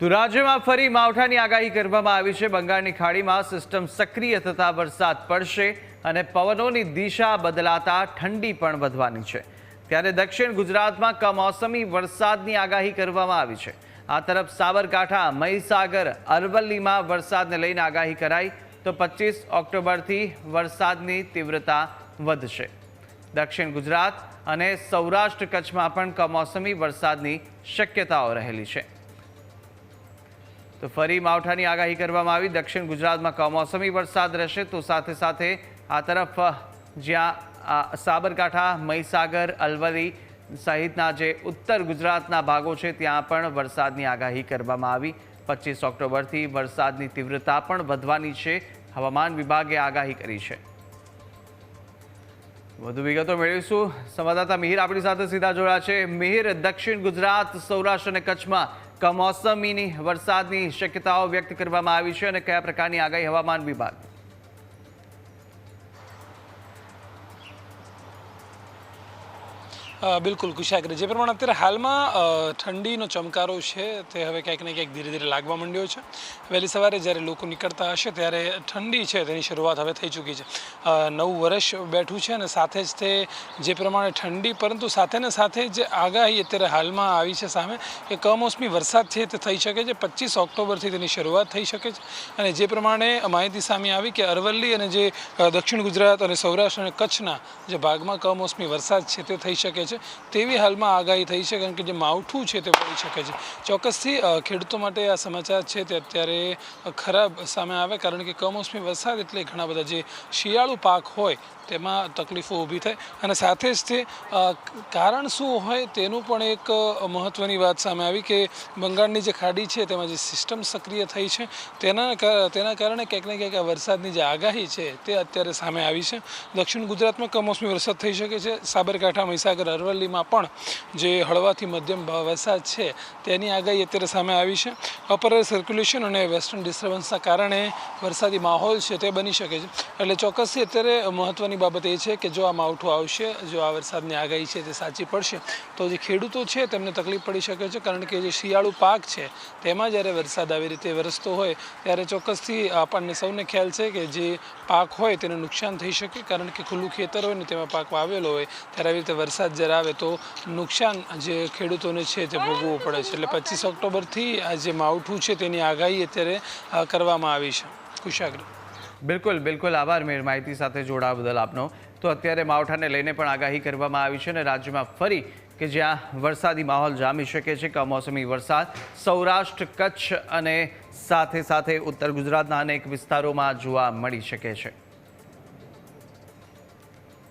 તો રાજ્યમાં ફરી માવઠાની આગાહી કરવામાં આવી છે. બંગાળની ખાડીમાં સિસ્ટમ સક્રિય થતા વરસાદ પડશે અને પવનોની દિશા બદલાતા ઠંડી પણ વધવાની છે. ત્યારે દક્ષિણ ગુજરાતમાં કમોસમી વરસાદની આગાહી કરવામાં આવી છે. આ તરફ સાબરકાંઠા, મહીસાગર, અરવલ્લીમાં વરસાદને લઈને આગાહી કરાઈ. તો પચીસ ઓક્ટોબરથી વરસાદની તીવ્રતા વધશે. દક્ષિણ ગુજરાત અને સૌરાષ્ટ્ર કચ્છમાં પણ કમોસમી વરસાદની શક્યતાઓ રહેલી છે. તો ફરી માવઠાની આગાહી કરવામાં આવી. દક્ષિણ ગુજરાતમાં કમોસમી વરસાદ રહેશે તો સાથે સાથે આ તરફ, જ્યાં સાબરકાંઠા, મહીસાગર અલવરી સહિતના જે ઉત્તર ગુજરાતના ભાગો છે, ત્યાં પણ વરસાદની આગાહી કરવામાં આવી. પચીસ ઓક્ટોબરથી વરસાદની તીવ્રતા પણ વધવાની છે. હવામાન વિભાગે આગાહી કરી છે. વધુ વિગતો મેળવીશું. સંવાદદાતા મિહિર આપણી સાથે સીધા જોડા છે. મિહિર, દક્ષિણ ગુજરાત, સૌરાષ્ટ્ર અને કચ્છમાં કમોસમીની વરસાદની શક્યતાઓ વ્યક્ત કરવામાં આવી છે અને કયા પ્રકારની આગાહી હવામાન વિભાગ? બિલકુલ કુશાગ્ર જે પ્રમાણે અત્યારે હાલમાં ઠંડીનો ચમકારો છે. તે હવે ક્યાંક ને ક્યાંક ધીરે ધીરે લાગવા માંડ્યો છે. વહેલી સવારે જ્યારે લોકો નીકળતા હશે ત્યારે ઠંડી છે તેની શરૂઆત હવે થઈ ચૂકી છે. નવું વર્ષ બેઠું છે અને સાથે જ તે જે પ્રમાણે ઠંડી, પરંતુ સાથે ને સાથે જે આગાહી અત્યારે હાલમાં આવી છે સામે કે કમોસમી વરસાદ છે તે થઈ શકે છે. પચીસ ઓક્ટોબરથી તેની શરૂઆત થઈ શકે છે. અને જે પ્રમાણે માહિતી સામે આવી કે અરવલ્લી અને જે દક્ષિણ ગુજરાત અને સૌરાષ્ટ્ર અને કચ્છના જે ભાગમાં કમોસમી વરસાદ છે તે થઈ શકે છે તેવી હાલમાં આગાહી થઈ છે, કારણ કે જે માવઠું છે તે પડી શકે છે. ચોક્કસથી ખેડૂતો માટે આ સમાચાર છે તે અત્યારે ખરાબ સામે આવે, કારણ કે કમોસમી વરસાદ એટલે ઘણા બધા જે શિયાળુ પાક હોય તેમાં તકલીફો ઊભી થાય. અને સાથે જ તે કારણ શું હોય તેનું પણ એક મહત્ત્વની વાત સામે આવી કે બંગાળની જે ખાડી છે, તેમાં જે સિસ્ટમ સક્રિય થઈ છે, તેના તેના કારણે ક્યાંક ને ક્યાંક આ વરસાદની જે આગાહી છે, તે અત્યારે સામે આવી છે. દક્ષિણ ગુજરાતમાં કમોસમી વરસાદ થઈ શકે છે. સાબરકાંઠા, મહીસાગર, અરવલ્લીમાં પણ જે હળવાથી મધ્યમ વરસાદ છે, તેની આગાહી અત્યારે સામે આવી છે. અપર સર્ક્યુલેશન અને વેસ્ટર્ન ડિસ્ટર્બન્સના કારણે વરસાદી માહોલ છે, તે બની શકે છે. એટલે ચોક્કસથી અત્યારે મહત્ત્વની બાબત એ છે કે જો આ માવઠું આવશે, જો આ વરસાદની આગાહી છે તે સાચી પડશે, તો જે ખેડૂતો છે તેમને તકલીફ પડી શકે છે. કારણ કે જે શિયાળુ પાક છે, તેમાં જ્યારે વરસાદ આવી રીતે વરસતો હોય, ત્યારે ચોક્કસથી આપણને સૌને ખ્યાલ છે કે જે પાક હોય તેને નુકસાન થઈ શકે. કારણ કે ખુલ્લું ખેતર હોય ને તેમાં પાક વાવેલો હોય, ત્યારે આવી રીતે વરસાદ જ્યારે આવે તો નુકસાન જે ખેડૂતોને છે તે ભોગવવું પડે છે. એટલે પચીસ ઓક્ટોબરથી આ જે માવઠું છે તેની આગાહી અત્યારે કરવામાં આવી છે. કુશાગ્ર બિલકુલ બિલકુલ. આભાર મેર. માહિતી સાથે જોડાવા બદલ આપનો. તો અત્યારે માવઠાને લઈને પણ આગાહી કરવામાં આવી છે અને રાજ્યમાં ફરી કે જ્યાં વરસાદી માહોલ જામી શકે છે, કમોસમી વરસાદ, સૌરાષ્ટ્ર, કચ્છ અને સાથે સાથે ઉત્તર ગુજરાતના અનેક વિસ્તારોમાં જોવા મળી શકે છે.